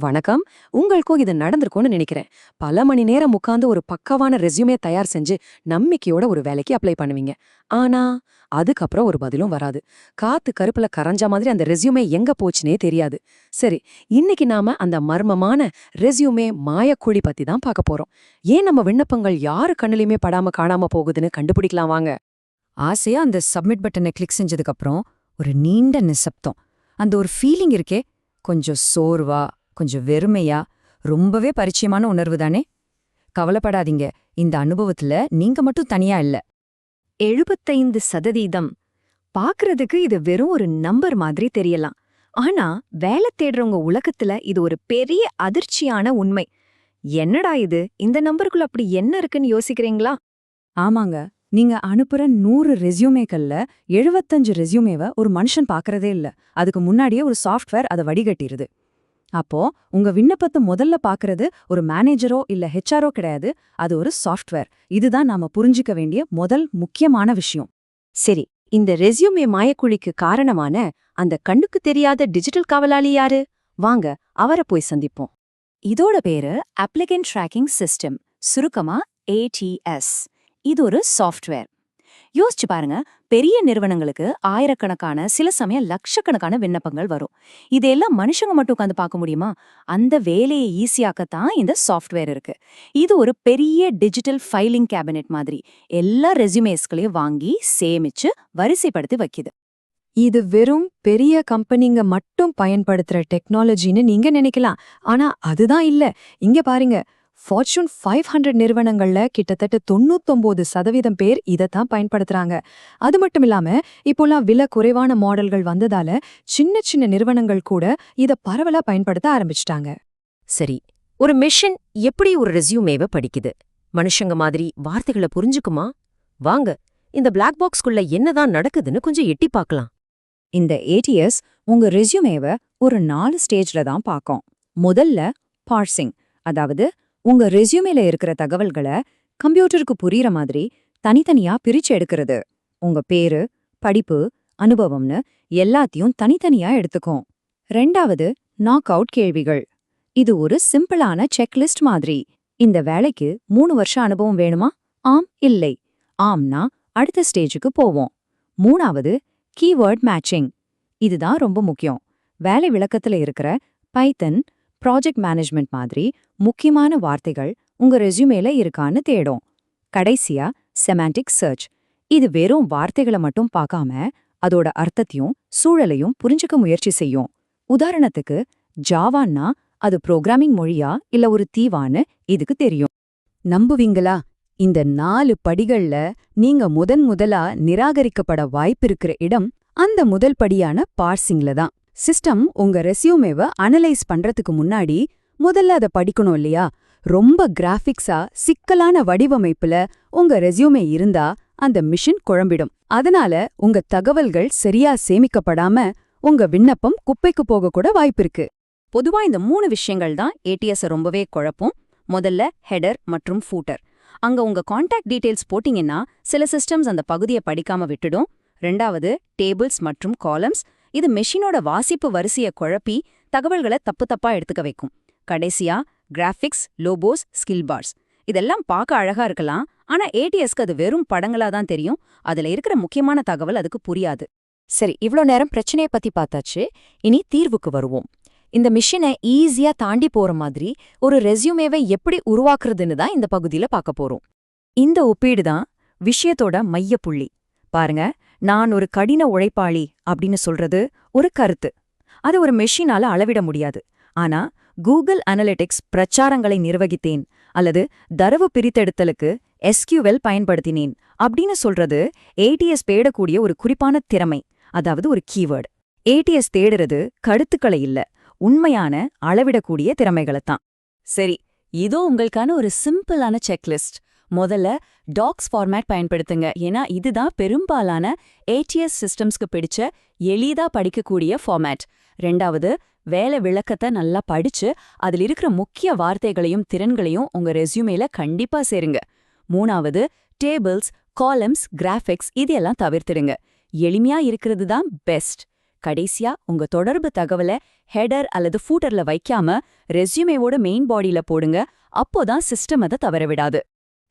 வணக்கம். உங்களுக்கும் இது நடந்திருக்கும்னு நினைக்கிறேன். பல மணி நேரம் உட்கார்ந்து ஒரு பக்கவான ரெஸ்யூமே தயார் செஞ்சு நம்பிக்கையோட ஒரு வேலைக்கு அப்ளை பண்ணுவீங்க. ஆனா அதுக்கப்புறம் ஒரு பதிலும் வராது. காத்து கருப்புல கரைஞ்ச மாதிரி அந்த ரெஸ்யூமே எங்க போச்சுனே தெரியாது. சரி இன்னைக்கு நாம அந்த மர்மமான ரெஸ்யூமே மாயக்குழி பத்தி தான் பார்க்க போறோம். ஏன் நம்ம விண்ணப்பங்கள் யாரு கண்ணுலயுமே படாம காணாம போகுதுன்னு கண்டுபிடிக்கலாம் வாங்க. ஆசையா அந்த சப்மிட் பட்டனை கிளிக் செஞ்சதுக்கு அப்புறம் ஒரு நீண்ட நிசப்தம். அந்த ஒரு ஃபீலிங் இருக்கே கொஞ்சம் சோர்வா கொஞ்சம் வெறுமையா ரொம்பவே பரிச்சயமான உணர்வு தானே? கவலைப்படாதீங்க. இந்த அனுபவத்துல நீங்க மட்டும் தனியா இல்ல. எழுபத்தைந்து சதவீதம். பாக்குறதுக்கு இது வெறும் ஒரு நம்பர் மாதிரி தெரியலாம். ஆனா வேலை தேடுறவங்க உலகத்துல இது ஒரு பெரிய அதிர்ச்சியான உண்மை. என்னடா இது? இந்த நம்பருக்குள்ள அப்படி என்ன இருக்குன்னு யோசிக்கிறீங்களா? ஆமாங்க. நீங்க அனுப்புற நூறு ரெஸ்யூமேக்கள்ல எழுபத்தஞ்சு ரெசியூமேவை ஒரு மனுஷன் பாக்குறதே இல்ல. அதுக்கு முன்னாடியே ஒரு சாஃப்ட்வேர் அதை வடிகட்டிருது. அப்போ உங்க விண்ணப்பத்தை முதல்ல பாக்குறது ஒரு மேனேஜரோ இல்ல ஹெச்ஆரோ கிடையாது. அது ஒரு சாஃப்ட்வேர் இதுதான் நாம புரிஞ்சிக்க வேண்டிய முதல் முக்கியமான விஷயம். சரி இந்த ரெஸ்யூமே மாயக்குழிக்கு காரணமான அந்த கண்ணுக்கு தெரியாத டிஜிட்டல் காவலாளி யாரு? வாங்க அவரை போய் சந்திப்போம். இதோட பேரு அப்ளிகன் ட்ராக்கிங் சிஸ்டம் சுருக்கமா ஏடிஎஸ் இது ஒரு சாஃப்ட்வேர் யோசிச்சு பாருங்க. பெரிய நிறுவனங்களுக்கு ஆயிரக்கணக்கான சில சமயம் லட்சக்கணக்கான விண்ணப்பங்கள் வரும். இதெல்லாம் மனுஷங்க மட்டும் உட்காந்து பார்க்க முடியுமா? அந்த வேலையை ஈஸியாக்கத்தான் இந்த சாஃப்ட்வேர் இருக்கு. இது ஒரு பெரிய டிஜிட்டல் ஃபைலிங் கேபினெட் மாதிரி. எல்லா ரெசியூமேஸ்களையும் வாங்கி சேமிச்சு வரிசைப்படுத்தி வைக்குது. இது வெறும் பெரிய கம்பெனிங்க மட்டும் பயன்படுத்துற டெக்னாலஜின்னு நீங்க நினைக்கலாம். ஆனா அதுதான் இல்ல. இங்க பாருங்க. ஃபார்ச்சூன் ஃபைவ் ஹண்ட்ரட் நிறுவனங்கள்ல கிட்டத்தட்ட தொண்ணூத்தொன்பது சதவீதம் பேர் இதைத்தான் பயன்படுத்துறாங்க. அது மட்டும் இல்லாம இப்போலாம் விலை குறைவான மாடல்கள் வந்ததால சின்ன சின்ன நிறுவனங்கள் கூட இத பரவலா பயன்படுத்த ஆரம்பிச்சிட்டாங்க. சரி ஒரு மிஷின் எப்படி ஒரு ரெஸ்யூமேவை படிக்குது? மனுஷங்க மாதிரி வார்த்தைகளை புரிஞ்சுக்குமா? வாங்க இந்த பிளாக் பாக்ஸ்குள்ள என்னதான் நடக்குதுன்னு கொஞ்சம் எட்டி பார்க்கலாம். இந்த ஏடிஎஸ் உங்க ரெஸ்யூமேவை ஒரு நாலு ஸ்டேஜ்ல தான் பார்க்கும். முதல்ல பார்சிங் அதாவது உங்க ரெஸ்யூமேல இருக்கிற தகவல்களை கம்ப்யூட்டருக்கு புரியற மாதிரி தனித்தனியா பிரிச்சு எடுக்கிறது. உங்க பேரு படிப்பு அனுபவம்னு எல்லாத்தையும் தனித்தனியா எடுத்துக்கும் ரெண்டாவது நாக் அவுட் கேள்விகள். இது ஒரு சிம்பிளான செக்லிஸ்ட் மாதிரி. இந்த வேலைக்கு மூணு வருஷம் அனுபவம் வேணுமா? ஆம் இல்லை. ஆம்னா அடுத்த ஸ்டேஜுக்கு போவோம். மூணாவது கீவேர்ட் மேட்சிங் இதுதான் ரொம்ப முக்கியம். வேலை விளக்கத்துல இருக்கிற பைத்தன் ப்ராஜெக்ட் மேனேஜ்மெண்ட் மாதிரி முக்கியமான வார்த்தைகள் உங்க ரெஸ்யூமேல இருக்கான்னு தேடும். கடைசியா செமாண்டிக் சர்ச். இது வெறும் வார்த்தைகளை மட்டும் பார்க்காம அதோட அர்த்தத்தையும் சூழலையும் புரிஞ்சுக்க முயற்சி செய்யும். உதாரணத்துக்கு ஜாவான்னா அது புரோகிராமிங் மொழியா இல்ல ஒரு தீவான்னு இதுக்கு தெரியும். நம்புவீங்களா? இந்த நாலு படிகள்ல நீங்க முதன் முதலா நிராகரிக்கப்பட வாய்ப்பிருக்கிற இடம் அந்த முதல் படியான பார்சிங்ல தான். சிஸ்டம் உங்க ரெஸ்யூமேவ அனலைஸ் பண்றதுக்கு முன்னாடி முதல்ல அத படிக்கணும் இல்லையா? ரொம்ப கிராஃபிக்ஸா சிக்கலான வடிவமைப்புல உங்க ரெஸ்யூமே இருந்தா அந்த மிஷின் குழம்பிடும். அதனால உங்க தகவல்கள் சரியா சேமிக்கப்படாம உங்க விண்ணப்பம் குப்பைக்கு போக கூட வாய்ப்பிருக்கு பொதுவா இந்த மூணு விஷயங்கள் தான் ஏடிஎஸ் ரொம்பவே குழப்பும். முதல்ல ஹெடர் மற்றும் ஃபூட்டர். அங்க உங்க கான்டாக்ட் டீடைல்ஸ் போட்டீங்கன்னா சில சிஸ்டம்ஸ் அந்த பகுதியை படிக்காம விட்டுடும். ரெண்டாவது டேபிள்ஸ் மற்றும் காலம்ஸ் இது மெஷினோட வாசிப்பு வரிசைய குழப்பி தகவல்களை தப்பு தப்பா எடுத்துக்க வைக்கும். கடைசியா கிராஃபிக்ஸ் லோபோஸ் ஸ்கில் பார்ஸ் இதெல்லாம் பார்க்க அழகா இருக்கலாம். ஆனா ஏடிஎஸ்க்கு அது வெறும் படங்களா தான் தெரியும். அதுல இருக்கிற முக்கியமான தகவல் அதுக்கு புரியாது. சரி இவ்ளோ நேரம் பிரச்சனைய பத்தி பார்த்தாச்சு. இனி தீர்வுக்கு வருவோம். இந்த மிஷினை ஈஸியா தாண்டி போற மாதிரி ஒரு ரெசியூமேவை எப்படி உருவாக்குறதுன்னு தான் இந்த பகுதியில பார்க்க போறோம். இந்த ஒப்பீடு தான் விஷயத்தோட மையப்புள்ளி. பாருங்க நான் ஒரு கடின உழைப்பாளி அப்படின்னு சொல்றது ஒரு கருத்து. அது ஒரு மெஷினால அளவிட முடியாது. ஆனா கூகுள் அனலிட்டிக்ஸ் பிரச்சாரங்களை நிர்வகித்தேன் அல்லது தரவு பிரித்தெடுத்தலுக்கு எஸ்கியூவெல் பயன்படுத்தினேன் அப்படின்னு சொல்றது ஏடிஎஸ் தேடக்கூடிய ஒரு குறிப்பான திறமை அதாவது ஒரு கீவேர்டு ஏடிஎஸ் தேடுறது கருத்துக்களை இல்ல உண்மையான அளவிடக்கூடிய திறமைகளைத்தான் சரி இதோ உங்களுக்கான ஒரு சிம்பிளான செக்லிஸ்ட் முதல்ல டாக்ஸ் ஃபார்மேட் பயன்படுத்துங்க. ஏன்னா இதுதான் பெரும்பாலான ஏடிஎஸ் சிஸ்டம்ஸ்க்கு பிடிச்ச எளிதா படிக்கக்கூடிய ஃபார்மேட் ரெண்டாவது வேலை விளக்கத்தை நல்லா படிச்சு அதில் இருக்கிற முக்கிய வார்த்தைகளையும் திறன்களையும் உங்க ரெஸ்யூமேல கண்டிப்பா சேருங்க. மூணாவது டேபிள்ஸ் காலம்ஸ் கிராஃபிக்ஸ் இதெல்லாம் தவிர்த்துடுங்க. எளிமையா இருக்கிறது தான் பெஸ்ட் கடைசியா உங்க தொடர்பு தகவலை ஹெடர் அல்லது ஃபூட்டர்ல வைக்காம ரெஸ்யூமேவோட மெயின் பாடியில போடுங்க. அப்போதான் சிஸ்டம் அதை தவற விடாது.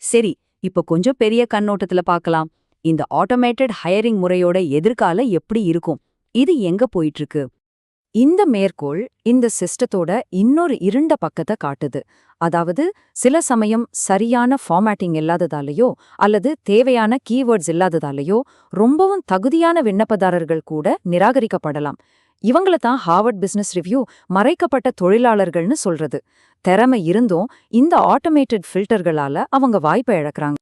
சரி இப்போ கொஞ்சம் பெரிய கண்ணோட்டத்துல பார்க்கலாம் இந்த ஆட்டோமேட்டட் ஹையரிங் முறையோட எதிர்காலம் எப்படி இருக்கும்? இது எங்க போயிட்டு இருக்கு இந்த மேற்கோள் இந்த சிஸ்டத்தோட இன்னொரு இருண்ட பக்கத்தை காட்டுது. அதாவது சில சமயம் சரியான ஃபார்மேட்டிங் இல்லாததாலேயோ அல்லது தேவையான கீவேர்ட்ஸ் இல்லாததாலேயோ ரொம்பவும் தகுதியான விண்ணப்பதாரர்கள் கூட நிராகரிக்கப்படலாம். இவங்கள தான் ஹார்வர்ட் பிசினஸ் ரிவ்யூ மறைக்கப்பட்ட தொழிலாளர்கள்னு சொல்றது. திறமை இருந்தும் இந்த ஆட்டோமேட்டட் ஃபில்டர்களால அவங்க வாய்ப்பை இழக்கிறாங்க.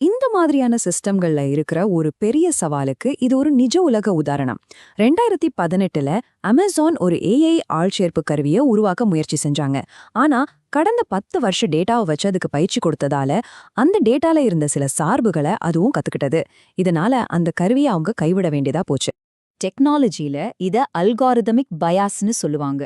இந்த மாதிரியான சிஸ்டம்கள்ல இருக்கிற ஒரு பெரிய சவாலுக்கு இது ஒரு நிஜ உலக உதாரணம். ரெண்டாயிரத்தி பதினெட்டுல அமேசான் ஒரு ஏஐ ஆள்சேர்ப்பு கருவியை உருவாக்க முயற்சி செஞ்சாங்க. ஆனா கடந்த பத்து வருஷ டேட்டாவை வச்சு அதுக்கு பயிற்சி கொடுத்ததால அந்த டேட்டால இருந்த சில சார்புகளை அதுவும் கத்துக்கிட்டது. இதனால அந்த கருவியை அவங்க கைவிட வேண்டியதா போச்சு. டெக்னாலஜில இத அல்காரிதமிக் பயாஸ்னு சொல்லுவாங்க.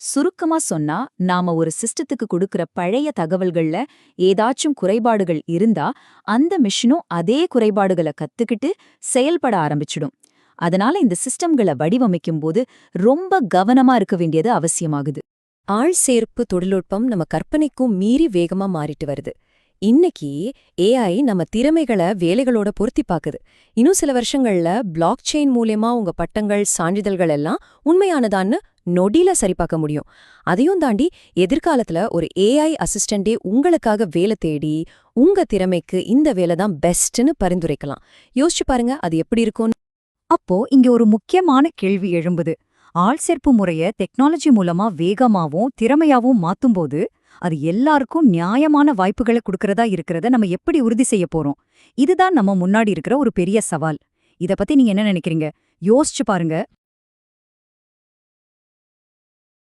சுருக்கமா சொன்னா நாம ஒரு சிஸ்டத்துக்கு கொடுக்கிற பழைய தகவல்கள்ல ஏதாச்சும் குறைபாடுகள் இருந்தா அந்த மிஷினும் அதே குறைபாடுகளை கத்துக்கிட்டு செயல்பட ஆரம்பிச்சிடும். அதனால இந்த சிஸ்டம்களை வடிவமைக்கும் போது ரொம்ப கவனமா இருக்க வேண்டியது அவசியமாகுது. ஆள் சேர்ப்பு தொழில்நுட்பம் நம்ம கற்பனைக்கும் மீறி வேகமா மாறிட்டு வருது. இன்னைக்கு ஏஐ நம்ம திறமைகளை வேலைகளோட பொருத்தி பாக்குது. இன்னும் சில வருஷங்கள்ல பிளாக் செயின் மூலியமா உங்க பட்டங்கள் சான்றிதழ்கள் எல்லாம் உண்மையானதான்னு நொடியில சரிபார்க்க முடியும். அதையும் தாண்டி எதிர்காலத்துல ஒரு ஏஐ அசிஸ்டண்டே உங்களுக்காக வேலை தேடி உங்க திறமைக்கு இந்த வேலை தான் பெஸ்ட்னு பரிந்துரைக்கலாம். யோசிச்சு பாருங்க அது எப்படி இருக்கும்னு. அப்போ இங்க ஒரு முக்கியமான கேள்வி எழும்புது. ஆள் சேர்ப்பு முறைய டெக்னாலஜி மூலமா வேகமாவும் திறமையாவும் மாத்தும்போது அது எல்லாருக்கும் நியாயமான வாய்ப்புகளை கொடுக்கறதா இருக்கிறத நம்ம எப்படி உறுதி செய்ய போறோம்? இதுதான் நம்ம முன்னாடி இருக்கிற ஒரு பெரிய சவால். இத பத்தி நீங்க என்ன நினைக்கிறீங்க? யோசிச்சு பாருங்க.